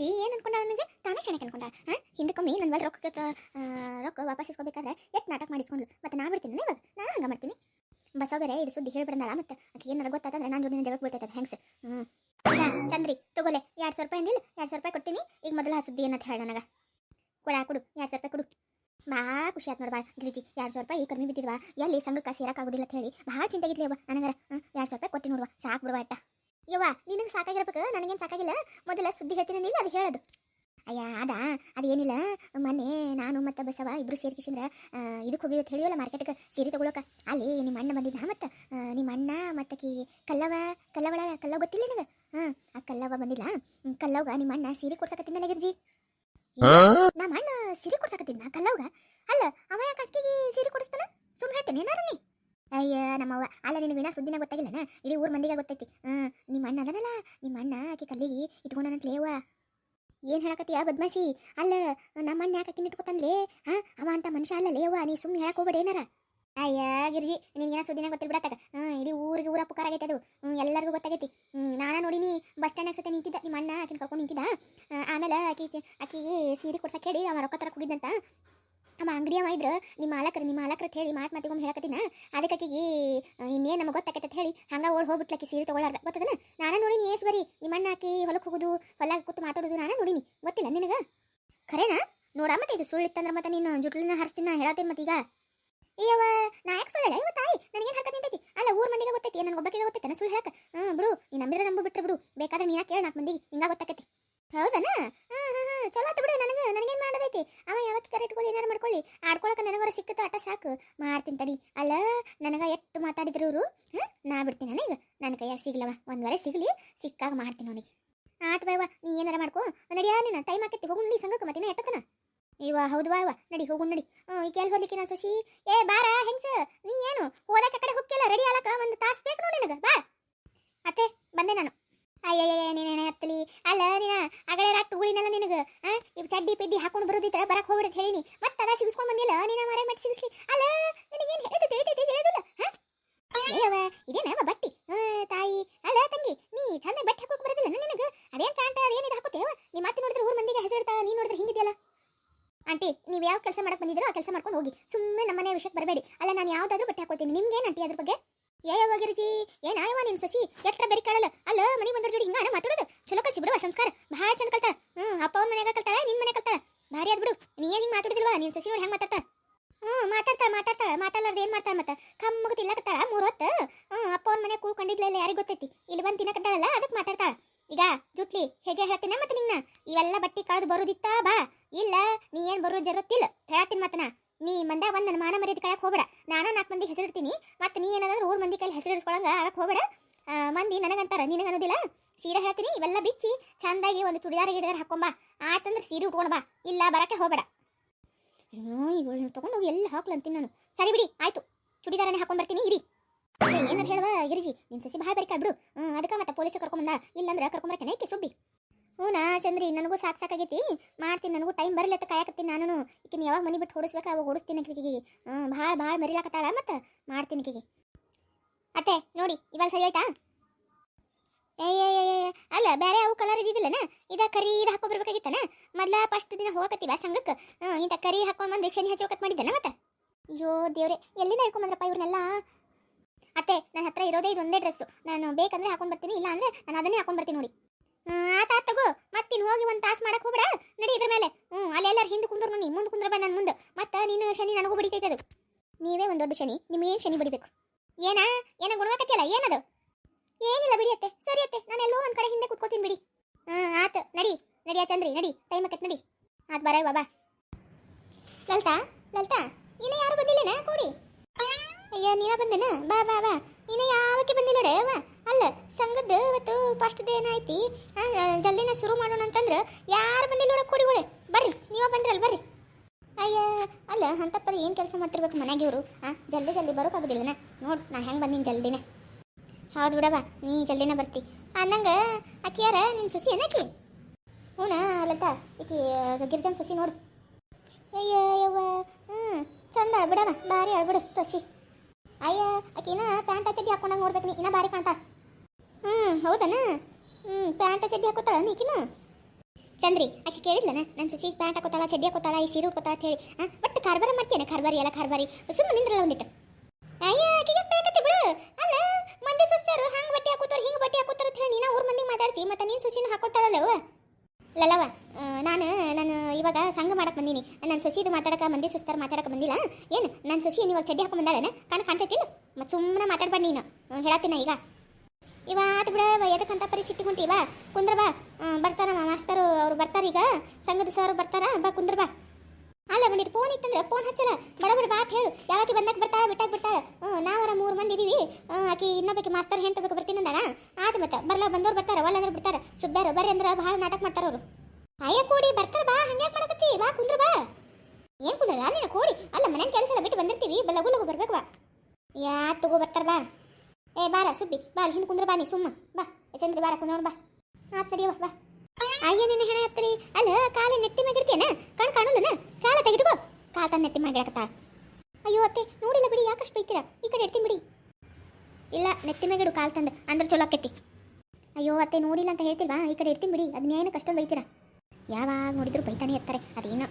ಗಿರ್ಜಿ ಏನು ಅನ್ಕೊಂಡಾಳ ನನಗೆ? ತಾನೇ ಅನ್ಕೊಂಡಾಳ. ಹಾಂ? ಹಿಂದಕ್ಕೊಮ್ಮೆ ನನ್ನ ಬಳಿ ರೊಕ್ಕ ರೊಕ್ಕ ವಾಪಸ್ ಇಸ್ಕೋಬೇಕಾದ್ರೆ ಎಟ್ ನಾಟಕ ಮಾಡಿಸ್ಕೊಂಡ್ಲು ಮತ್ತೆ ನಾ ಬಿಡ್ತೀನಿ ಇವಾಗ ನಾನು ಹಂಗೆ ಮಾಡ್ತೀನಿ. ಬಸವ ಬೇರೆ ಇದು ಸುದ್ದಿ ಹೇಳ್ಬಿಡಂದಾಳ ಮತ್ತೆ. ಆಕೆ ಏನಾರ ಗೊತ್ತಾತಂದ್ರೆ ನಾನು ಜೋಡಿನ ಜಗಕ್ಕೆ ಬೀಳ್ತೈತೆ ಹೆಂಗ್ಸ್? ಚಂದ್ರಿ, ತಗೋಲೆ. ಎರಡು ಸಾವಿರ ರೂಪಾಯಿ ಅಂದಿಲ್ಲ. ಎರಡು ಸಾವಿರ ರೂಪಾಯಿ ಕೊಟ್ಟಿನಿ. ಈಗ ಮೊದಲ ಆ ಸುದ್ದಿ ಏನಂತ ಹೇಳ ನನಗೆ. ಕೊಡ, ಕೊಡು. ಎರಡು ಸಾವಿರ ರೂಪಾಯಿ ಕೊಡು. ಭಾಳ ಖುಷಿ ಆಯ್ತು ನೋಡ್ಬಾ ಗಿರಿಜಿ. ಎರಡು ಸಾವಿರ ರೂಪಾಯಿ ಕಡಿಮೆ ಬಿದ್ದಿದ್ವಾ? ಎಲ್ಲಿ ಸಂಘಕ್ಕೆ ಸೇರಕ್ಕಾಗೋದಿಲ್ಲ ಅಂತ ಹೇಳಿ. ಭಾಳ ಚಿಂತೆಗಿದ್ಲೇವ ನನಗರ. ಎರಡು ಸಾವಿರ ರೂಪಾಯಿ ಕೊಟ್ಟು ನೋಡುವ. ಸಾಕು ಬಿಡುವ ಅಟ್ಟ. ಯವ್ವ ನಿನಗೆ ಸಾಕಾಗಿರ್ಬೇಕು ನನಗೇನು ಸಾಕಾಗಿಲ್ಲ? ಮೊದಲ ಸುದ್ದಿ ಹೇಳ್ತೀನಿ ಅದು ಹೇಳೋದು. ಅಯ್ಯ ಅದ ಅದೇನಿಲ್ಲ. ಮೊನ್ನೆ ನಾನು ಮತ್ತೆ ಬಸವ ಇಬ್ರು ಸೇರ್ಕಿಸಿಂದ್ರ ಇದಕ್ಕೆ ಹೋಗಿ ಅಂತ ಹೇಳಿವಲ್ಲ ಮಾರ್ಕೆಟ್ಗೆ ಸೀರೆ ತಗೊಳಕ. ಅಲ್ಲಿ ನಿಮ್ಮ ಅಣ್ಣ ಬಂದಿದ್ದ ಮತ್ತು? ನಿಮ್ಮ ಅಣ್ಣ ಮತ್ತು ಕಿ ಕಲ್ಲವ ಕಲ್ಲವಳ ಕಲ್ಲವ ಗೊತ್ತಿಲ್ಲ ನಿನಗೆ? ಹಾಂ ಆ ಕಲ್ಲವ ಬಂದಿಲ್ಲ ಕಲ್ಲವ್ಗ ನಿಮ್ಮ ಅಣ್ಣ ಸೀರೆ ಕೊಡ್ಸಕತ್ತಿದ್ದಲ್ಲ ಗಿರ್ಜಿ? ನಮ್ಮ ಅಣ್ಣ ಸೀರೆ ಕೊಡ್ಸಕತ್ತಿದ್ನ ಕಲ್ಲವ್ಗ? ಅಲ್ಲ ಅವ ಯಾಕೆ ಅಕ್ಕಿಗೆ ಸೀರೆ ಕೊಡಿಸ್ತಾನ? ಸುಮ್ಮನೆ ಹೇಳ್ತೇನೆ ಏನಾರ ನೀ? ಅಯ್ಯ ನಮ್ಮವ್ವ ಅಲ್ಲ ನಿನಗೆ ಏನ ಸುದ್ದಿನ ಗೊತ್ತಾಗಿಲ್ಲನ? ಇಡೀ ಊರ್ ಮಂದಿಗೆ ಗೊತ್ತೈತಿ. ಆ ನಿಮ್ಮ ಅಣ್ಣ ಅದನಲ್ಲ? ನಿಮ್ಮ ಅಣ್ಣ ಆಕೆ ಕಲ್ಲಿಗೆ ಇಟ್ಕೊಂಡನಂತಲೇವ ಏನು ಹೇಳಕತ್ತೀಯ ಬದ್ಮಾಸಿ ಅಲ್ಲ, ನಮ್ಮ ಅಣ್ಣ ಯಾಕೆ ಅಕ್ಕಿನ ಇಟ್ಕೊತಾನ್ಲೇ ಹಾ, ಅವ ಅಂತ ಮನುಷ್ಯ ಅಲ್ಲ ಲೇವ ನೀ ಸುಮ್ಮನೆ ಹೇಳಕ್ ಹೋಗ್ಬೇಡ ಏನಾರ? ಅಯ್ಯ, ಗಿರ್ಜಿ ನಿನಗೇನ ಸುದ್ದಿನ ಗೊತ್ತಿಲ್ಲ ಬಿಡತ್ತಾಗ. ಹ್ಮ್, ಇಡೀ ಊರಿಗೆ ಊರ ಪುಕಾರ ಆಗೈತೆ ಅದು. ಹ್ಮ್, ಎಲ್ಲರಿಗೂ ಗೊತ್ತಾಗೈತಿ. ಹ್ಞೂ ನಾನು ನೋಡಿನಿ ಬಸ್ ಸ್ಟ್ಯಾಂಡ್ ಸತೆ ನಿಂತಿದ್ದ, ನಿಮ್ಮ ಅಣ್ಣ ಆಕಿನ ಕರ್ಕೊಂಡು ನಿಂತಿದ್ದ? ಆಮೇಲೆ ಆಕಿ ಆಕಿಗೆ ಸೀರೆ ಕೊಡ್ಸಕ್ಕೆ ಹೇಳಿ ಅವ ರೊಕ್ಕ ತರ ಕುಡಿದಂತ ಅವ ಅಂಗಡಿ ಅವ ಇದ್ರ. ನಿಮ್ಮ ಮಾಲಕರು, ನಿಮ್ಮ ಮಾಲಕರ ಹೇಳಿ ಮಾತು ಮಾತಿಗೊಮ್ಮೆ ಹೇಳಕತ್ತಿನ? ಅದಕ್ಕೆ ಆಕಿಗೆ ಇನ್ನೇನು ನಮಗೆ ಅಂತ ಹೇಳಿ. ಹಂಗ ಓಡ್ ಹೋಗ್ಬಿಟ್ಲಕ್ಕಿ ಸೀರೆ ತಗೊಳ್ಳಾರ್ದ ಗೊತ್ತದನ? ನಾನು ನೋಡಿನಿ ಏಸ್ ಬರಿ ನಿಮ್ಮ ಅಣ್ಣ ಆಕಿ ಹೊಲಕ್ಕೆ ಹೋಗುದು ಹೊಲ ಕೂತು ಮಾತಾಡೋದು ನಾನು ನೋಡಿನಿ. ಗೊತ್ತಿಲ್ಲ ನಿನಗ? ಖರೇನಾ? ನೋಡ ಮತ್ತೆ ಇದು ಸುಳ್ಳು ಇತ್ತಂದ್ರೆ ಮತ್ತೆ ನೀನು ಜುಟ್ಲಿನ ಹರಿಸ್ತೀನಿ ಹೇಳತ್ತೇನೆ ಮತ್ತೀಗ ಅಯ್ಯವ ನಾ ಯಾಕೆ ಸುಳ್ಳ ಇವ ತಾಯಿ, ನನಗೇನು ಹಾಕತ್ತೆ ನಿಂತೈತಿ? ಅಲ್ಲ, ಊರ್ ಮಂದಿಗೆ ಗೊತ್ತೈತಿ, ನನಗೆ ಒಬ್ಬಕ್ಕೆ ಗೊತ್ತೈತೆ ಸುಳ್ಳು ಹೇಳಕ್ಕೆ ಹ್ಞೂ ಬಿಡು ನೀ ನಂಬಿದ್ರೆ ನಂಬು, ಬಿಟ್ರೆ ಬಿಡು. ಬೇಕಾದ್ರೆ ಯಾಕೆ ಹೇಳ ನಾಲ್ಕು ಮಂದಿಗೆ, ಹಿಂಗ ಗೊತ್ತಾಕೈತಿ ಹೌದನ ಹ್ಞೂ ಹ್ಞೂ ಹ್ಞೂ ಚಲೋ ಆತು ಬಿಡು ನನಗೆ ನನಗೇನು ಮಾಡೋದೈತಿ ಅವ ಯಾವತ್ತು ಕರೆ ಇಟ್ಕೊಳ್ಳಿ ಏನಾರು ಮಾಡ್ಕೊಳ್ಳಿ ಆಡ್ಕೊಳಕ ನನಗರ ಸಿಕ್ಕತ್ತ ಅಟ ಸಾಕು. ಮಾಡ್ತೀನಿ ತಡಿ. ಅಲ್ಲ, ನನಗೆ ಎಷ್ಟು ಮಾತಾಡಿದ್ರು ಇವರು? ನಾ ಬಿಡ್ತೀನಿ ನನಗೆ ನನ್ನ ಕೈಯಾಗ ಸಿಗ್ಲವ. ಒಂದು ಸಿಗಲಿ. ಸಿಕ್ಕಾಗ ಮಾಡ್ತೀನಿ ಅವನಿಗೆ. ಆತು ಬಾಯ್ವ ನೀ ಏನಾರ ಮಾಡ್ಕೋ. ನಡಿಯ ನೀನು, ಟೈಮ್ ಆಕೈತಿ. ಹೋಗು ನೀ ಸಂಘಕ್ಕೆ ಮತ್ತೆ ಎಟ್ಟತನ? ಇವ ಹೌದು ಬಾಯ್ವ ನಡಿ, ಹೋಗು ನಡಿ. ಈ ಕೇಳಿ ಹೋಗ್ಲಿಕ್ಕೆ ನಾನು ಸುಶಿ ಏ, ಬಾರ, ಹೆಂಗ್ಸ? ನೀ ಏನು? ಹೋದಕ್ಕೆ ಕಡೆ ಹೋಗ್ತಿಲ್ಲ ರೆಡಿ ಆಲಕ ಒಂದು ತಾಸು ಬೇಕು ನೋಡಿ ನನಗೆ. ಬಾ. ಅತ್ತೆ, ಬಂದೆ ನಾನು. ಅಯ್ಯಯ್ಯ ನೀನೇನೆ ಹತ್ತಲಿ ಅಲ್ಲ, ನೀನ ಆಗಲೇ ರಾಟ್ ಉಳಿನಲ್ಲ ನಿನಗೆ? ಇವ್ ಚಡ್ಡಿ ಪಿಡ್ಡಿ ಹಾಕೊಂಡು ಬರೋದಿತ್ರ ಬರಕ್ ಹೋಗ್ಬಿಡತ್ ಹೇಳಿನಿ ಮತ್ತೆ ಅದ ಸಿಗಿಸ್ಕೊಂಡು ಬಂದಿಲ್ಲ ನೀನ ಮರೆ ಮತ್ತೆ ಸಿಗಿಸ್ಲಿ ಅಲ್ಲ ನಿನಗೇನು ಹೇಳಿದ ತಿಳಿತೈತಿ ತಿಳಿಯೋದಿಲ್ಲ ಹಾ ಏಯವ ಇದೇನವ ಬಟ್ಟಿ ಆ, ತಾಯಿ ಅಲ್ಲ ತಂಗಿ ನೀ ಚಂದ ಬಟ್ಟೆ ಹಾಕೋಕ್ ಬರೋದಿಲ್ಲ ನಿನಗೆ ಅದೇನಿದು ಹಾಕೋತೇವ ನಿಮ್ಮ ಮತ್ತೆ ನೋಡಿದ್ರೆ ಊರ್ ಮಂದಿಗೆ ಹೆಸರಿಡ್ತಾ ನೀ ನೋಡಿದ್ರೆ ಹಿಂಗಿದೆಯಲ್ಲ? ಆಂಟಿ ನೀವು ಯಾವ ಕೆಲಸ ಮಾಡಕ್ ಬಂದಿದ್ದೀರೋ ಆ ಕೆಲಸ ಮಾಡ್ಕೊಂಡು ಹೋಗಿ. ಸುಮ್ಮನೆ ನಮ್ಮನೆ ವಿಷಯಕ್ಕೆ ಬರಬೇಡಿ. ಅಲ್ಲ, ನಾನು ಯಾವ್ದಾದ್ರೂ ಬಟ್ಟೆ ಹಾಕೋತೀನಿ ನಿಮ್ಗೇನು ಆಂಟಿ ಅದ್ರ ಬಗ್ಗೆ? ಏಯವ್ವ ಏನ್ ಏನಾಯವ ನಿನ್ ಸಸಿ, ಎಟ್ರ ಬೆರಿ ಕಾಳಲ್ಲ? ಅಲ್ಲ, ಮನೆ ಬಂದ್ರ ಜೋಡಿ ಹಿಂಗಾನ ಮಾತಾಡೋದು? ಚಲೋ ಕಲ್ಸಿ ಬಿಡುವ ಸಂಸ್ಕಾರ. ಬಹಳ ಚಂದ ಕಲ್ತಾಳ. ಹ್ಮ್, ಅಪ್ಪ ಅವ್ನ ಮನ್ಯಾಗ ಕಲ್ತಾಳ, ನಿನ್ ಮನೆ ಕಲ್ತಾಳ. ಭಾರಿ ಆದ್ಬಿಡು ನೀ ಏನ್ ಹಿಂಗ್ ಮಾತಾಡಿದ್ರಲ್ವಾ ನೀನ್ ಸಸಿ ನೋಡಿ ಹೆಂಗ್ ಮಾತಾಡ್ತಾಳ ಹ್ಮ್ ಮಾತಾಡ್ತಾಳ ಮಾತಾಡ್ತಾಳ ಮಾತಾಡ್ಲಾರ್ದ ಏನ್ ಮಾಡ್ತಾಳ ಮತ್ತ ಕಮ್ಮಗ ತಿನ್ನಕತ್ತಾಳ ಮೂರ್ ಹೊತ್ತು ಹ್ಮ್ ಅಪ್ಪ ಅವ್ನ ಮನೆ ಕೂಳ್ಕೊಂಡಿದ್ಲ ಇಲ್ಲ ಯಾರಿಗ್ ಗೊತ್ತೈತಿ ಇಲ್ಲಿ ಬಂದ್ ತಿನ್ನಕತ್ತಾಳಲ್ಲ ಅದಕ್ಕೆ ಮಾತಾಡ್ತಾಳ ಈಗ ಜುಟ್ಲಿ ಹೇಗೆ ಹೇಳ್ತೀನ ಮತ್ತೆ ನಿನ್ನ ಇವೆಲ್ಲ ಬಟ್ಟಿ ಕಳೆದು ಬರೋದಿತ್ತ ಬಾ ಇಲ್ಲ ನೀ ಏನ್ ಬರೋ ಜರತ್ತಿಲ್ಲ. ಹೇಳತ್ತೀನಿ ಮತ್ತನ ನೀ ಮಂದ್ಯಾಗ ಬಂದು ನನ್ನ ಮಾನ ಮರ್ಯಾದೆ ಕಳಕ್ ಹೋಗ್ಬೇಡ. ನಾನ ನಾಲ್ಕು ಮಂದಿ ಹೆಸರಿಡ್ತೀನಿ. ಮತ್ತೆ ನೀ ಏನಾದ್ರೂ ಊರ್ ಮಂದಿ ಕೈಲಿ ಹೆಸರು ಇಡ್ಸ್ಕೊಳಂಗ ಆಗಕ್ ಹೋಗ್ಬೇಡ ಮಂದಿ ನನಗಂತಾರ, ನಿನಗ ಅನ್ನೋದಿಲ್ಲ. ಸೀರೆ ಹೇಳ್ತೀನಿ, ಇವೆಲ್ಲ ಬಿಚ್ಚಿ ಚಂದಾಗಿ ಒಂದು ಚುಡಿದಾರ ಗಿಡದಾರ ಹಾಕೊಂಬ. ಆತಂದ್ರೆ ಸೀರೆ ಉಟ್ಕೊಂಡು ಬಾ. ಇಲ್ಲ, ಬರಕ್ಕೆ ಹೋಗ್ಬೇಡ. ಹ್ಞೂ ಈಗ ತಗೊಂಡೋಗಿ ಎಲ್ಲ ಹಾಕ್ಲಂತೀನಿ ನಾನು. ಸರಿ ಬಿಡಿ, ಆಯ್ತು. ಚುಡಿದಾರನೇ ಹಾಕೊಂಡ್ ಬರ್ತೀನಿ, ಇರಿ. ಏನಾರು ಹೇಳುವ, ಗಿರಿಜಿ. ನಿನ್ ಸಸಿ ಭಾಳ ಬರಿಕಾಡ್ಬಿಡು ಅದಕ್ಕೆ ಮತ್ತೆ ಪೊಲೀಸ್ ಕರ್ಕೊಂಬಂದ ಇಲ್ಲಂದ್ರೆ ಕರ್ಕೊಂಬರಕ್ಕೆ ಏಕೆ ಸುಬ್ಬಿ. ಹ್ಞೂನಾ ಚಂದ್ರಿ, ನನಗೂ ಸಾಕು ಸಾಕಾಗೈತಿ. ಮಾಡ್ತೀನಿ, ನನಗೂ ಟೈಮ್ ಬರಲತ್ತ ಕಾಯಕತ್ತೀನಿ ನಾನು ಈಕಿನ ಯಾವಾಗ ಮನೆ ಬಿಟ್ಟು ಓಡಿಸ್ಬೇಕು ಅವಾಗ ಓಡಿಸ್ತೀನಿ ಆಕಿಗೆ ಹ್ಞೂ ಭಾಳ ಭಾಳ ಮರಿಲಾಕತ್ತಾಳ ಮತ್ತು ಮಾಡ್ತೀನಿ ಆಕಿಗೆ ಅತ್ತೆ, ನೋಡಿ, ಇವಾಗ ಸರಿ ಆಯ್ತಾ? ಏ ಅಲ್ಲ ಬೇರೆ ಅವು ಕಲರ್ ಇದ್ದಿದ್ದಿಲ್ಲನ ಇದ ಕರಿ ಇದು ಹಾಕೋ ಬರ್ಬೇಕಾಗಿತ್ತನ? ಮೊದ್ಲ ಫಸ್ಟ್ ದಿನ ಹೋಗಕತ್ತೀವ ಸಂಘಕ್ಕೆ ಹ್ಞೂ ಇಂಥ ಕರಿ ಹಾಕೊಂಡು ಬಂದು ಶನಿ ಹಚ್ಚೋಕತ್ ಮಾಡಿದ್ದನ ಮತ್ತೆ? ಅಯ್ಯೋ, ದೇವ್ರೆ, ಎಲ್ಲಿಂದ ಹಿಡ್ಕೊಂಬಂದ್ರಪ್ಪ ಇವ್ರನ್ನೆಲ್ಲ? ಅತ್ತೆ ನನ್ನ ಹತ್ರ ಇರೋದೇ ಇದೊಂದೇ ಡ್ರೆಸ್ಸು ನಾನು ಬೇಕಂದ್ರೆ ಹಾಕೊಂಡು ಬರ್ತೀನಿ ಇಲ್ಲ ಅಂದ್ರೆ ನಾನು ಅದನ್ನೇ ಹಾಕೊಂಡು ಬರ್ತೀನಿ ನೋಡಿ. ಆತ ತಗೋ. ಮತ್ತಿನ್ ಹೋಗಿ ಒಂದು ತಾಸು ಮಾಡಕ್ ಹೋಗ್ಬೇಡ. ನಡಿ ಇದ್ರ ಮೇಲೆ. ಹ್ಞೂ ಅಲ್ಲೆಲ್ಲಾರು ಹಿಂದೆ ಕುಂದ್ರು ನೀ ಮುಂದೆ ಕುಂದ್ರ ನನ್ನ ಮುಂದೆ. ಮತ್ತೆ ನೀನು ಶನಿ ನನಗೂ ಬಡಿತೈತೆ ಅದು. ನೀವೇ ಒಂದು ದೊಡ್ಡ ಶನಿ ನಿಮ್ಗೇನು ಶನಿ ಬಡಿಬೇಕು? ಏನಾ? ಏನ ಗುಣವಾಕತ್ತಿಯಲ್ಲ ಏನದು? ಏನಿಲ್ಲ ಬಿಡಿ ಅತ್ತೆ, ಸರಿ ಅತ್ತೆ, ನಾನು ಎಲ್ಲೋ ಒಂದು ಕಡೆ ಹಿಂದೆ ಕುತ್ಕೋತೀನಿ ಬಿಡಿ. ಹಾಂ ಆತ, ನಡಿ ನಡಿಯಾ ಚಂದ್ರಿ, ನಡಿ, ಟೈಮ್ ಆಕತ್ ನಡಿ. ಆತ್ ಬರ ಬಾಬಾ. ಲಲ್ತಾ ಲಲ್ತಾ, ಇನ್ನ ಯಾರು ಬಂದಿಲ್ಲನ? ಕೂಡಿ. ಅಯ್ಯ, ನೀನ ಬಂದೇನ? ಬಾ ಬಾ ಬಾ. ಇನ್ನ ಯಾವಕ್ಕೆ ಬಂದಿ ನೋಡ ಅಲ್ಲ ಸಂಘದ್ದು ಇವತ್ತು ಫಸ್ಟ್ ಡೇ ಏನಾಯ್ತಿ? ಜಲ್ದಿನ ಶುರು ಮಾಡೋಣ ಅಂತಂದ್ರೆ ಯಾರು ಬಂದಿಲ್ಲ ನೋಡ ಕೂಡಿಗಳೇ. ಬರ್ರಿ, ನೀವ ಬಂದ್ರಲ್ಲ ಬರ್ರಿ. ಅಯ್ಯ, ಅಲ್ಲ, ಅಂತಪ್ಪರಿ ಏನು ಕೆಲಸ ಮಾಡ್ತಿರ್ಬೇಕು ಮನ್ಯಾಗ ಇವರು? ಹಾಂ ಜಲ್ದಿ ಜಲ್ದಿ ಬರೋಕ್ಕಾಗೋದಿಲ್ಲನ ನೋಡು, ನಾ ಹೆಂಗೆ ಬಂದೀನಿ ಜಲ್ದಿನೇ. ಹೌದು ಬಿಡವ ನೀ ಜಲ್ದಿನೇ ಬರ್ತಿ. ಅನ್ನಂಗೆ ಅಕ್ಕಿಯಾರ ಯಾರ? ನಿನ್ನ ಸೊಸಿ ಏನಕಿ ಹ್ಞೂ ಲತಾ, ಈಕಿ ಗಿರ್ಜನ್ ಸೊಸಿ ನೋಡು. ಅಯ್ಯ, ಯವ್ವ ಹ್ಞೂ ಚಂದ ಬಿಡವ ಭಾರಿ ಅಳ್ಬಿಡು ಸೊಸಿ. ಅಯ್ಯ, ಆಕಿನ ಪ್ಯಾಂಟ್ ಹಚ್ಚಿ ಹಾಕೊಂಡಂಗೆ ನೋಡ್ಬೇಕು ನೀ, ಇನ್ನ ಭಾರಿ ಕಾಣ್ತಾ ಹ್ಞೂ ಹೌದನ? ಹ್ಞೂ ಪ್ಯಾಂಟ್ ಚಡ್ಡಿ ಹಾಕೋತಾಳ ನೀಕಿನ? ಚಂದ್ರಿ ಆಕೆ ಕೇಳಿದ್ಲನ? ನನ್ನ ಸುಶಿ ಪ್ಯಾಂಟ್ ಹಾಕೋತಾಳ ಚಡ್ಡಿ ಹಾಕೋತಾಳ ಈ ಸೀರೆ ಉಟ್ಕೋತಾಳ ಅಂತ ಹೇಳಿ. ಹಾಂ ಒಟ್ಟು ಕಾರ್ಬಾರ ಮಾಡ್ತೇನೆ ಕಾರ್ಬಾರಿ ಎಲ್ಲ ಕಾರ್ಬಾರಿ? ಸುಮ್ಮನೆ ನಿಂದ್ರಲ್ಲ ಒಂದಿಟ್ಟು. ಅಯ್ಯ ಆಕೆಗೆ ಬೇಕತ್ತೆ ಬಿಡು? ಅಲ್ಲ ಮಂದಿ ಸುಸ್ತಾರು ಹಂಗೆ ಬಟ್ಟೆ ಹಾಕೋತಾರ ಹಿಂಗೆ ಬಟ್ಟೆ ಹಾಕೋತಾರ ಅಂತ ಹೇಳಿ ನೀನು ಊರ್ ಮಂದಿ ಮಾತಾಡ್ತಿ ಮತ್ತೆ ನೀನು ಸುಶಿನ ಹಾಕೊಡ್ತಾಳಲ್ಲವ? ಲಲ್ಲವ ಆ, ನಾನು ನಾನು ಇವಾಗ ಸಂಘ ಮಾಡಕ್ ಬಂದೀನಿ. ನನ್ನ ಸೊಸಿದು ಮಾತಾಡಕ ಮಂದಿ ಸುಸ್ತಾರ ಮಾತಾಡಕ ಬಂದಿಲ್ಲ. ಏನು ನನ್ನ ಸೊಸಿ ಇವಾಗ ಚಡ್ಡಿ ಹಾಕೊಂಡ್ ಬಂದಾಳೇನ? ಕಾಣ್ ಕಾಣ್ತೈತಿಲ್ಲ? ಮತ್ತೆ ಸುಮ್ಮನೆ ಮಾತಾಡ್ಬೇಡ ನೀನು. ಹ್ಮ್, ಈಗ. ಇವ ಆತು ಬಿಡ ಎದಕ್ಕಂತ ಪರಿಸ್ಥಿತಿ ಬಾ ಕುಂದ್ರ ಬಾ. ಆ, ಬರ್ತಾರ ಮಾಸ್ತರು ಅವ್ರು ಬರ್ತಾರ ಈಗ. ಸಂಘದ ಸರ್ ಬರ್ತಾರ ಬಾ ಕುಂದ್ರ ಬಾ. ಅಲ್ಲ ಬಂದಿಟ್ಟು ಫೋನ್ ಇತ್ತಂದ್ರೆ ಫೋನ್ ಹಚ್ಚಲ್ಲ. ಬಡ ಬಡ ಬಾತ್ ಹೇಳು. ಯಾವಾಗ ಬಂದಾಗ ಬರ್ತಾಳ ಬಿಟ್ಟಾಗ ಬಿಡ್ತಾಳ ನಾವರ ಮೂರು ಮಂದಿ ಇದೀವಿ. ಆಕಿ ಇನ್ನೊಬ್ಬಕ್ಕೆ ಮಾಸ್ತರ್ ಹೆಂಟ್ ಬೇಕು ಬರ್ತೀನಿ ಅಂದಾಣ ಆತ ಮತ್ತೆ ಬರ್ಲ ಬಂದವ್ರು ಬರ್ತಾರ ಒಲ್ಲ ಅಂದ್ರೆ ಬಿಡ್ತಾರ. ಸುದ್ದಾರ ಬರ್ರಿ ಅಂದ್ರೆ ಭಾಳ ನಾಟಕ ಮಾಡ್ತಾರ ಅವರು. ಅಯ್ಯ ಕೂಡಿ ಬರ್ತಾರ ಬಾ ಹಂಗ್ಯಾಕ್ ಮಾಡಕತ್ತಿ? ಬಾ ಕುಂದ್ರ ಬಾ. ಏನು ಕುಂದ್ರ ನೀನು ಕೋಡಿ. ಅಲ್ಲ ಮನೇನ ಕೆಲಸ ಬಿಟ್ಟು ಬಂದಿರ್ತೀವಿ. ಲಗು ಲಗು ಬರ್ಬೇಕು ಬಾ. ಯಾ ತಗೋ ಬರ್ತಾರ ಬಾ. ಏ, ಬಾರ ಸುಬ್ಬಿ ಬಾ, ಅಲ್ಲಿ ಕುಂದ್ರ ಬಾ ಸುಮ್ಮ. ಬಾ ಚಂದ್ರಿ ಬಾರ ಕುಂದ್ರ ಬಾ. ಆತ್ ನಡಿಯವ ಬಾ. ಅಯ್ಯ, ನಿನ್ನ ಹೆಣ ಹತ್ತರಿ. ಅಲ್ಲ, ಕಾಲ ನೆತ್ತಿ ಮ್ಯಾಗಿಡ್ತೇನ ಕಣ್ ಕಾಣಲ್ಲನ? ಕಾಲ ತೆಗೆದುಕೋ. ಕಾಲ ತನ್ನ ನೆತ್ತಿ ಮಾಡಿಡಕತ್ತ ಅಯ್ಯೋ, ಅತ್ತೆ, ನೋಡಿಲ್ಲ ಬಿಡಿ ಯಾಕಷ್ಟು ಬೈತೀರಾ? ಈ ಕಡೆ ಇಡ್ತೀನಿ ಬಿಡಿ. ಇಲ್ಲ, ನೆತ್ತಿ ಮೇಗಿಡು ಕಾಲ್ ತಂದು. ಅಂದ್ರೆ ಚಲೋ ಆಕೈತಿ. ಅಯ್ಯೋ, ಅತ್ತೆ, ನೋಡಿಲ್ಲ ಅಂತ ಹೇಳ್ತಿಲ್ವಾ? ಈ ಕಡೆ ಇಡ್ತೀನಿ ಬಿಡಿ. ಅದನ್ನೇನಕ್ಕೆ ಅಷ್ಟೊಂದು ಬೈತೀರಾ? ಯಾವಾಗ ನೋಡಿದ್ರು ಬೈತಾನೆ ಇರ್ತಾರೆ. ಅದೇನೋ.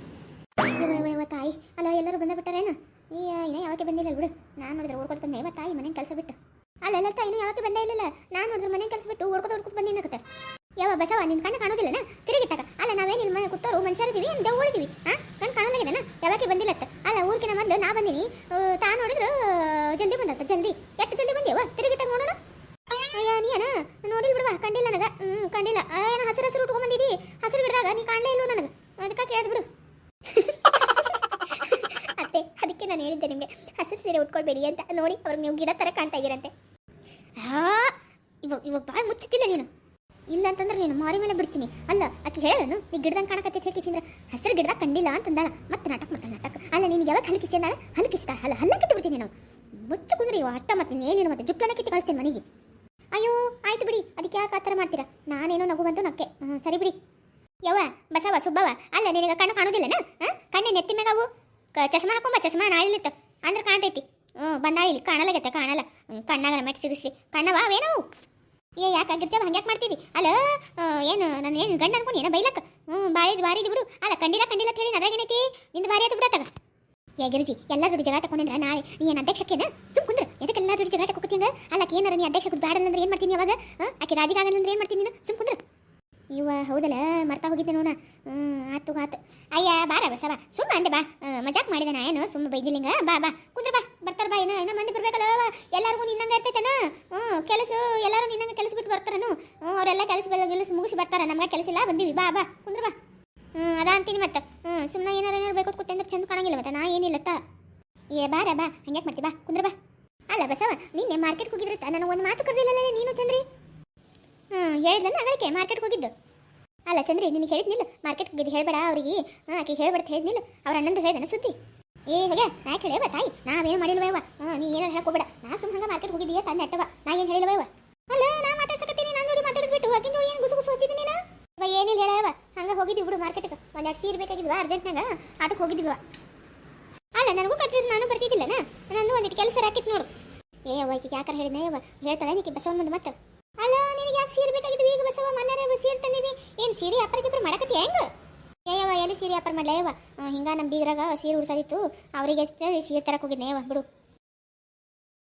ತಾಯಿ. ಅಲ್ಲ, ಎಲ್ಲರೂ ಬಂದ ಬಿಟ್ಟಾರೇನು? ಈ ಏನೋ ಯಾವಾಗ ಬಂದಿಲ್ಲ ಬಿಡು. ನಾನು ನೋಡಿದ್ರೆ ಓಡ್ಕೊತ ಬಂದೆ. ತಾಯಿ ಮನೆ ಕೆಲಸ ಬಿಟ್ಟು. ಅಲ್ಲ ಅಲ್ಲ ತಾಯಿ ಇನ್ನೂ ಯಾವಾಗ ಬಂದೇ ಇಲ್ಲ ನಾನು ನೋಡಿದ್ರೆ ಮನೆ ಕೆಲಸ ಬಿಟ್ಟು ಹುಡ್ಕೋದು ಓಡ್ಕೊತ ಬಂದಿನಕತ್ತೆ ಯಾವ ಬಸವ, ನಿನ್ ಕಣ್ಣು ಕಾಣೋದಿಲ್ಲನ? ತಿರುಗಿತ್ತಾಗ. ಅಲ್ಲ ನಾವೇನು ಇಲ್ಲಿ ಮನೆ ಕೂತೋರು, ಮನುಷ್ಯರಿದ್ದೀವಿ ದೇವ್ ಉಳಿದೀವಿ ಹಾ ಕಣ್ಣು ಕಾಣಲಾಗಿದೆನ ಯಾವಾಗ ಬಂದಿಲ್ಲತ್ತ. ಅಲ್ಲ, ಊರ್ಕಿನ ಮೊದಲು ನಾ ಬಂದೀನಿ. ತಾ ನೋಡಿದ್ರು ಜಲ್ದಿ ಬಂದತ್ತ, ಜಲ್ದಿ. ಎಷ್ಟು ಜಲ್ದಿ ಬಂದೇವ ತಿರುಗಿತ್ತಾಗ ನೋಡೋಣ. ಅಯ್ಯ ನೀ ಅಣ್ಣ ನೋಡಿಲ್ ಬಿಡುವ, ಕಂಡಿಲ್ಲ ನನಗ. ಹ್ಮ್, ಕಂಡಿಲ್ಲ. ಏನು ಹಸಿರು ಹಸಿರು ಉಟ್ಕೊಂಡ್ ಬಂದಿದಿ? ಹಸಿರು ಗಿಡದಾಗ ನೀ ಕಾಣಲೇ ಇಲ್ಲ ನನಗೆ? ಅದಕ್ಕೆ ಕೇಳ್ದು ಬಿಡು. ಅತ್ತೆ, ಅದಕ್ಕೆ ನಾನು ಹೇಳಿದ್ದೆ ನಿಮಗೆ. ಹಸಿರು ಸೀರೆ ಉಟ್ಕೊಳ್ಬೇಡಿ ಅಂತ. ನೋಡಿ ಅವ್ರಿಗೆ ನೀವು ಗಿಡ ಥರ ಕಾಣ್ತಾ ಇದ್ದೀರಂತೆ. ಬಾಯ್ ಮುಚ್ಚುತ್ತಿಲ್ಲ ನೀನು. ಇಲ್ಲ ಅಂತಂದ್ರೆ ನೀನು ಮಾರಿ ಮೇಲೆ ಬಿಡ್ತೀನಿ. ಅಲ್ಲ, ಆಕೆ ಹೇಳನು, ನೀ ಗಿಡದಂಗೆ ಕಾಣಕತ್ತೆ ಹೇಳ್ಕಿಸಿಂದ್ರೆ ಹಸಿರು ಗಿಡದಾಗ ಕಂಡಿಲ್ಲ ಅಂತಂದಾಳ. ಮತ್ತೆ ನಾಟಕ ಮಾಡ್ತಾಳೆ ನಾಟಕ. ಅಲ್ಲ, ನೀನು ಯಾವಾಗ ಹಲಕಿಸಿ ಅಂದಾಳ? ಹಲಕಿಸ್ತಾ, ಅಲ್ಲ ಹಲ್ಲಕ್ಕಿತ್ತು ಬಿಡ್ತೀನಿ ನಾವು ಮುಚ್ಚು ಕುಂದ್ರಿ ಅಷ್ಟ ಮತ್ತೆ ಏನೇನು ಮತ್ತೆ ಜುಟ್ಲನ ಕಿತ್ತಿ ಕಳಿಸ್ತೀನಿ ಮನೆಗೆ. ಅಯ್ಯೋ, ಆಯ್ತು ಬಿಡಿ. ಅದಕ್ಕೆ ಯಾಕೆ ಆ ಮಾಡ್ತೀರಾ? ನಾನೇನೋ ನಗು ಬಂತು ನಕ್ಕೆ. ಹ್ಞೂ ಸರಿ ಬಿಡಿ. ಯವ್ವ, ಬಸವ ಸುಬ್ಬವ ಅಲ್ಲ, ನಿನಗೆ ಕಣ್ಣು ಕಾಣೋದಿಲ್ಲನ? ಹಾಂ? ಕಣ್ಣೆ ನೆತ್ತಿ ಮ್ಯಾಗವು ಕ, ಚಸ್ಮಾ ಹಾಕೊಂಬ ಚಸ್ಮಾ ನಾಳಿಲಿತ್ತ ಅಂದ್ರೆ ಕಾಣ್ತೈತಿ. ಹ್ಞೂ ಬಂದಾಳಿ ಇಲ್ಲಿ ಕಾಣಲಾಗತ್ತೆ, ಕಾಣಲ್ಲ. ಕಣ್ಣಾಗ ಮೆಟ್ ಸಿಗಿಸ್ಲಿ. ಕಣ್ಣವ ಅವೇನವು ಏ, ಯಾಕೆ ಗಿರ್ಜವ ಹಂಗ್ಯಾಕೆ ಮಾಡ್ತೀವಿ ಅಲ್ಲ ಏನು, ನಾನು ಏನು ಗಂಡ ಅನ್ಕೊಂಡು ಏನೋ ಬೈಲಕ್ಕ? ಹ್ಞೂ ಬಾರಿದ್ ಬಿಡು. ಅಲ್ಲ ಕಂಡಿಲ್ಲ ಕಂಡಿಲ್ಲ ಹೇಳಿ ಅದ್ರಾಗೇನೈತಿ ನಿಂದು ಬಾರಿ ಆಯ್ತು ಬಿಡತ್ತಾಗ ಏ, ಗಿರ್ಜಿ, ಎಲ್ಲ ಜೋಡಿ ಜಗಳ ತಗೊಂಡಿದ್ರ ನಾಳೆ ನೀ ಏನು ಅಧ್ಯಕ್ಷಕ್ಕೇನ? ಸುಮ್ ಕುಂದ್ರ. ಎದಕ್ಕೆ ಎಲ್ಲ ಜೋಡಿ ಜಗಳ ತಗೋತಿಂಗ ಅಲ್ಲ ಏನಾರ ನೀ ಅಧ್ಯಕ್ಷಕ್ಕೆ ಬ್ಯಾಡ ಅಂದ್ರೆ ಏನು ಮಾಡ್ತೀನಿ ಅವಾಗ? ಆಕೆ ರಾಜಿಗಾಗಲ್ಲ ಅಂದ್ರೆ ಏನು ಮಾಡ್ತೀನಿ ನೀನು? ಸುಮ್ ಕುಂದ್ರ. ಇವ ಹೌದಲ್ಲ? ಮರ್ತಾ ಹೋಗಿದ್ದೆ ನೋಡ. ಹ್ಞೂ ಆತು ಆತು. ಅಯ್ಯ ಬಾರ ಬಸವ ಸುಮ್ಮ ಅಂದೆ, ಬಾ. ಮಜಾಕ್ ಮಾಡಿದೆ ನಾ, ಏನು? ಸುಮ್ಮ ಬೈದಿಲ್ಲಿಂಗ ಬಾ ಬಾ. ಕುಂದ್ರ ಬಾ. ಬರ್ತಾರ, ಬಾ ಏನ ಏನೋ ಮಂದಿ ಬರ್ಬೇಕಲ್ಲ ಎಲ್ಲರಿಗೂ ನಿನ್ನಂಗೆ ಇರ್ತೈತೇನ ಹ್ಞೂ ಕೆಲಸ, ಎಲ್ಲರೂ ನಿನ್ನಂಗೆ ಕೆಲಸ ಬಿಟ್ಟು ಬರ್ತಾರನು. ಅವರೆಲ್ಲ ಕೆಲಸ ಕೆಲಸ ಮುಗಿಸಿ ಬರ್ತಾರ. ನಮ್ಗೆ ಕೆಲಸ ಇಲ್ಲ, ಬಂದಿವಿ. ಬಾ ಬಾ. ಕುಂದ್ರ ಬಾ. ಹ್ಞೂ ಅದ ಅಂತೀನಿ ಮತ್ತೆ. ಹ್ಞೂ ಸುಮ್ಮನೆ ಏನಾರ ಏನಾರು ಬೇಕು ಕೂತೆ ಅಂದ್ರೆ ಚಂದ ಕಾಣಂಗಿಲ್ಲ ಮತ್ತೆ. ನಾ ಏನಿಲ್ಲತ್ತ ಏ ಬಾರ ಬಾ ಹಂಗ್ಯಾಕೆ ಮಾಡ್ತಿ, ಬಾ. ಕುಂದ್ರ ಬಾ. ಅಲ್ಲ ಬಸವ, ನಿನ್ನೆ ಮಾರ್ಕೆಟ್ಗೆ ಹೋಗಿದ್ರೆ ನನಗೆ ಒಂದು ಮಾತು ಕರೆದಿಲ್ಲಲ್ಲ ನೀನು ಚಂದ್ರಿ? ಹ್ಞೂ ಹೇಳಿದ್ಲನ್ನ ಅಗಳಿಕೆ ಮಾರ್ಕೆಟ್ಗೆ ಹೋಗಿದ್ದು. ಅಲ್ಲ ಚಂದ್ರಿ, ನಿನಗೆ ಹೇಳಿದ್ನಿಲ್ಲ, ಮಾರ್ಕೆಟ್ಗೆ ಹೋಗಿದ್ದು ಹೇಳ್ಬೇಡ ಅವ್ರಿಗೆ. ಹಾಂ ಆಕೆ ಹೇಳ್ಬೇಡ ಹೇಳಿದ್ನಿಲ್ಲ, ಅವ್ರ ಅಣ್ಣಂದು ಹೇಳ್ದನ ಸುದ್ದಿ. ಏ ಹೇಗೆ ನಾ ಕೇಳೇವ ತಾಯಿ? ನಾವೇನು ಮಾಡಿಲ್ವೇವ ಹಾಂ ನೀ ಏನಾರು ಹೇಳ್ಕೊಬೇಡ ನಾ ಸುಮ್ಮ ಹಂಗೆ ಮಾರ್ಕೆಟ್ ಹೋಗಿದ್ದೀಯ ತಂದೆ ಅಟ್ಟವ ನಾ ಏನು ಹೇಳಿಲ್ವೇವ ಅಲ್ಲ, ನಾ ಮಾತಾಡ್ಸಕತ್ತೀನಿ, ನಾನು ನೋಡಿ ಮಾತಾಡಿದ್ಬಿಟ್ಟು ಆಕಿನ ನೋಡಿ ಏನು ಗುಸು ಗುಸು ಹಚ್ಚಿದ್ದೀನಿ ನೀನು? ಇವ ಏನಿಲ್ಲ ಹೇಳವ ಹಂಗೆ ಹೋಗಿದ್ವಿ ಬಿಡು ಮಾರ್ಕೆಟ್ಗೆ. ಒಂದೆರಡು ಸೀರೆ ಬೇಕಾಗಿದ್ವ, ಅರ್ಜೆಂಟ್ನಾಗ. ಅದಕ್ಕೆ ಹೋಗಿದ್ವಿ ಅಲ್ಲ, ನನಗೂ ಕರ್ತಿದ್ರು ನಾನು ಬರ್ತಿದ್ದಿಲ್ಲನ ನಂದು ಒಂದಿಟ್ಟು ಕೆಲಸ ರಾಕಿತ್ತು ನೋಡು. ಏ ಅವ್ವ ಈಕೆ ಯಾಕಾರ ಹೇಳಿದ್ನೆ? ಅವ್ವ, ಹೇಳ್ತಾಳೆ ನೀಕೆ ಬಸವನ್ ಮುಂದೆ ಮತ್ತೆ ಯಾಕೆ ಸೀರೆ ಬೇಕಾಗಿದ್ವಿ ಈಗ ಬಸವ, ಮನ್ಯಾರ ಸೀರೆ ತಂದಿದ್ದಿ ಏನು ಸೀರೆ ಅಪ್ಪರ ಗಿಪ್ಪರ ಮಾಡಕತ್ತಿ ಹೆಂಗ? ಏಯವ್ವ ಎಲ್ಲಿ ಸೀರೆ ಅಪ್ಪರ್ ಮಾಡ್ಲೇ ಹಿಂಗ ನಮ್ಮ ಬೀಗ್ರಾಗ ಸೀರೆ ಉಡ್ಸೋದಿತ್ತು. ಅವರಿಗೆ ಸೀರೆ ತರಕ್ಕೆ ಹೋಗಿದ್ನೆ ಯವ್ವ, ಬಿಡು.